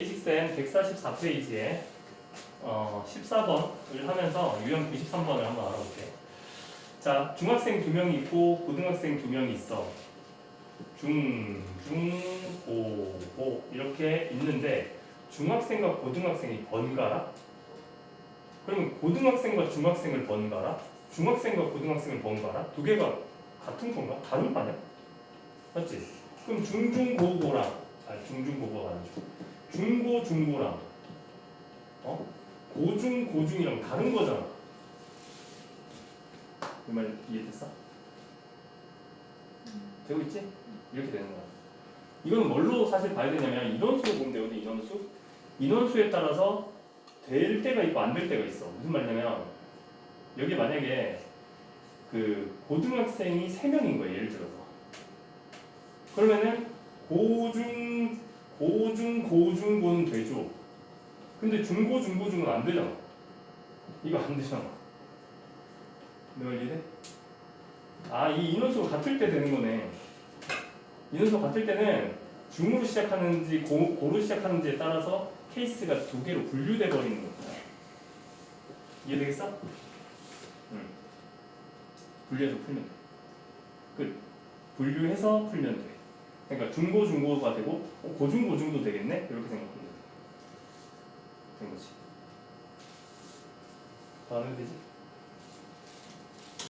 베이직센 144페이지에 어, 14번을 하면서 유형 93번을 한번 알아볼게요. 자, 중학생 두 명이 있고 고등학생 두 명이 있어. 중, 중, 고, 고 이렇게 있는데 중학생과 고등학생이 번갈아? 그러면 고등학생과 중학생을 번갈아? 중학생과 고등학생을 번갈아? 두 개가 같은 건가? 다른 거 아니야? 맞지? 그럼 중중고고랑 아니 중중고고가 아니죠. 중고 중고랑 어 고중 고중이랑 다른 거잖아. 이 말 이해됐어? 되고 있지? 이렇게 되는 거야. 이건 뭘로 사실 봐야 되냐면 인원수 보면 되거든 인원수. 인원수에 따라서 될 때가 있고 안 될 때가 있어. 무슨 말이냐면 여기 만약에 그 고등학생이 3명인 거예요 예를 들어서. 그러면은 고중 고중 고중 고는 되죠. 근데 중고 중고 중은 안 되잖아. 이거 안 되잖아. 내가 이해돼? 아, 이 인원수가 같을 때 되는 거네. 인원수가 같을 때는 중으로 시작하는지 고, 고로 시작하는지에 따라서 케이스가 두 개로 분류돼 버리는 거야. 이해되겠어? 응. 분류해서 풀면 돼. 끝. 분류해서 풀면 돼. 그러니까 중고 중고가 되고 어, 고중 고중도 되겠네 이렇게 생각하면 돼. 된 거지. 다음에 되지?